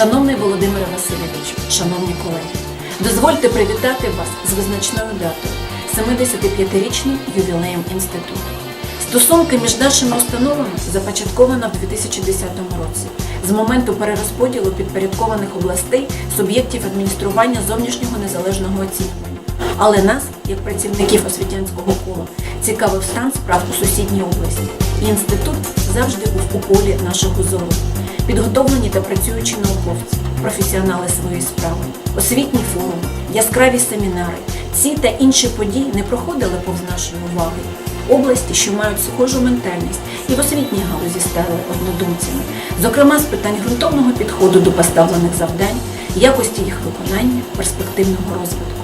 Шановний Володимире Васильовичу, шановні колеги, дозвольте привітати вас з визначною датою 75-річним ювілеєм інституту. Стосунки між нашими установами започатковано в 2010 році з моменту перерозподілу підпорядкованих областей суб'єктів адміністрування зовнішнього незалежного оцінювання. Але нас, як працівників освітянського кола, цікавив стан справ у сусідній області. І інститут завжди був у полі нашого зору. Підготовлені та працюючі науковці, професіонали своєї справи, освітні форуми, яскраві семінари. Ці та інші події не проходили повз нашої уваги. Області, що мають схожу ментальність і в освітній галузі стали однодумцями, зокрема з питань ґрунтовного підходу до поставлених завдань, якості їх виконання, перспективного розвитку.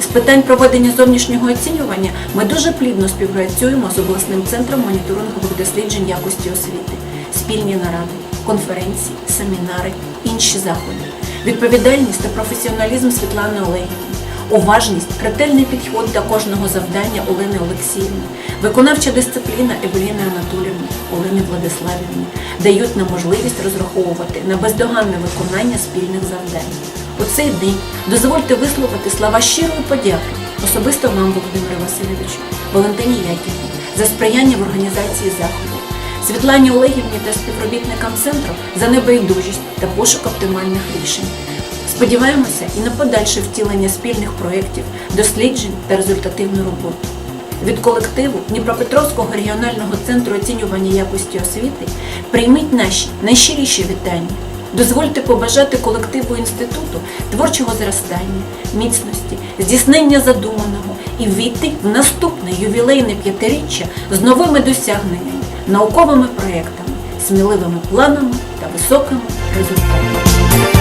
З питань проведення зовнішнього оцінювання ми дуже плідно співпрацюємо з обласним центром моніторингових досліджень якості освіти, спільні наради, конференції, семінари, інші заходи, відповідальність та професіоналізм Світлани Олегівни, уважність, ретельний підход до кожного завдання Олени Олексіївни, виконавча дисципліна Евеліни Анатоліївни, Олени Владиславівни. Дають нам можливість розраховувати на бездоганне виконання спільних завдань. У цей день дозвольте висловити слова щирої подяки особисто вам, Володимире Васильовичу, Валентині Яківні, за сприяння в організації заходу, Світлані Олегівні та співробітникам центру за небайдужість та пошук оптимальних рішень. Сподіваємося і на подальше втілення спільних проєктів, досліджень та результативну роботу. Від колективу Дніпропетровського регіонального центру оцінювання якості освіти прийміть наші найщиріші вітання. Дозвольте побажати колективу інституту творчого зростання, міцності, здійснення задуманого і війти в наступне ювілейне п'ятиріччя з новими досягненнями, науковими проєктами, сміливими планами та високими результатами.